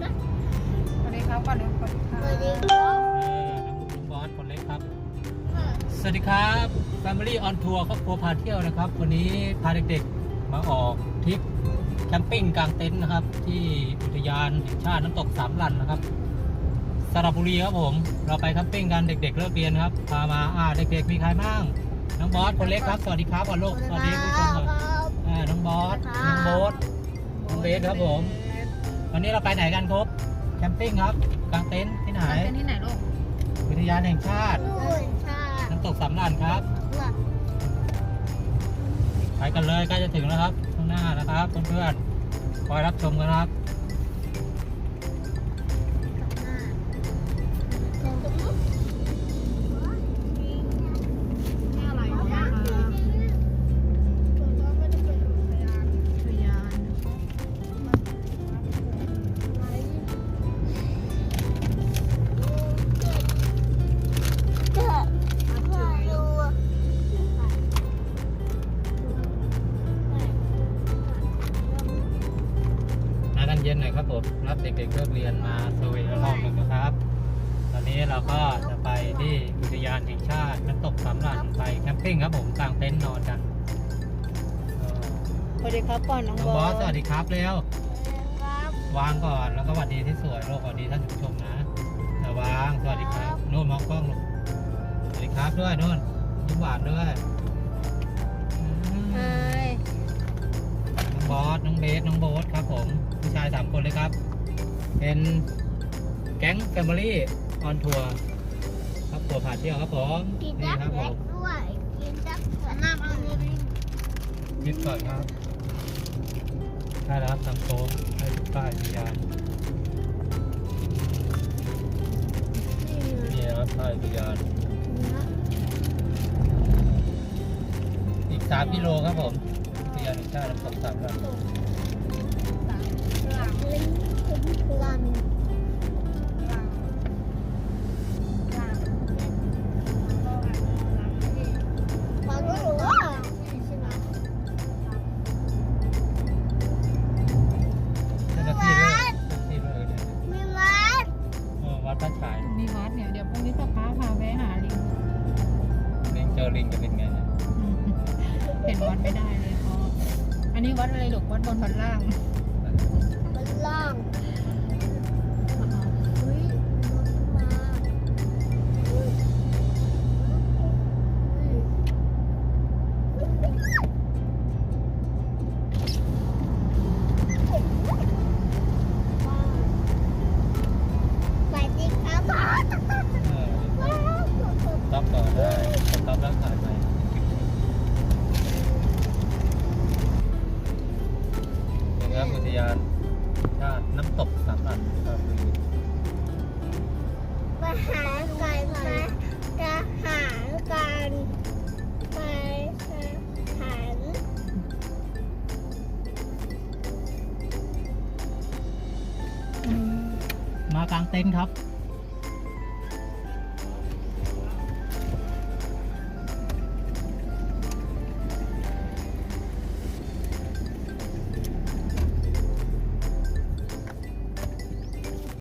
สวัสดีครับก่อนเร็วก่อนคสวัสดีครับน้องบอสคนเล็กครับสวัสดีครับ Family on Tour ครอบครัวพาเที่ยวนะครับ วันนี้พาเด็กๆ มาออกทริปแคมปิ้งกลางเต็นท์นะครับ ที่อุทยานแห่งชาติน้ำตกสามลันนะครับสระบุรีครับผม เราไปแคมปิ้งกันเด็กๆเลิกเรียนครับ พามาอ่าเด็กๆมีใครบ้างน้องบอสคนเล็กครับ สวัสดีครับก่อนลูกสวัสดีผู้ชมก่อนอ่าน้องบอส น้องโบ๊ทน้องเบสครับผม วันนี้เราไปไหนกันครับแคมปิ้งครับกลางเต็นท์ที่ไหนเป็นที่ไหนลูกอุทยานแห่งชาติ นู่นชาน้ำตกสามลันครับ หลับไปกันเลยใกล้จะถึงแล้วครับข้างหน้านะครับเพื่อนๆคอยรับชมกันครับ เย็นหน่อยครับผมรับเด็กๆเลิกเรียนมาเซอร์เวย์รอบหนึ่งนะครับ ตอนนี้เราก็จะไปที่อุทยานแห่งชาติน้ำตกสามหลันไปแคมปิ้งครับผมกลางเต็นท์นอนกันเออสวัสดีครับก่อนน้องน้องบบออสสสวัสดีครับเร็ววางก่อนแล้วก็สวัสดีที่สวยลูกสวัสดีท่านผู้ชมนะเออวางสวัสดีครับนู่นมองกล้องลูกสวัสดีครับด้วยนู่นยิ้มหวานด้วยอืม ไฮน้องบอสน้องเบสน้องโบ๊ สามคนเลยครับ เป็นแก๊งแฟมิลี่ออนทัวร์ครับทัวร์พาเที่ยวครับผมกินนี่ดักครับผเล็กมด้วยกินดักน้ำเอาเลยยึดก่อนครับใช่แล้วครับทำโต๊ะให้ป้ายพยานนี่ครับป้ายพยานอีกสามกิโลครับผมพยานอีกชาติน้ำตกสามลำลิงคุ้มลันฟังก็ ราใช่ไหมเจ้าหน้าที่เลยเจ้าหน้าที่เลยเนี่ยมีวัดเออวัดพระฉายมีวัดเนี่ยเดี๋ยวพรุ่งนี้พ่อค้าพาแวะหาลิงลิงเจอลิงจะเป็นไงเนี่ยเห็นวัดไม่ได้เลยพ่ออันนี้วัดอะไรลูกวัดบนวัดล่างมันล่าง ดีครับเออต๊อปต่อได้ต๊อปแล้วถ่ายไปเป็นครับอุทยานชาติน้ำตกสามหลันครับมาหากันมาจะหากันไปหามากลางเต็นท์ครับ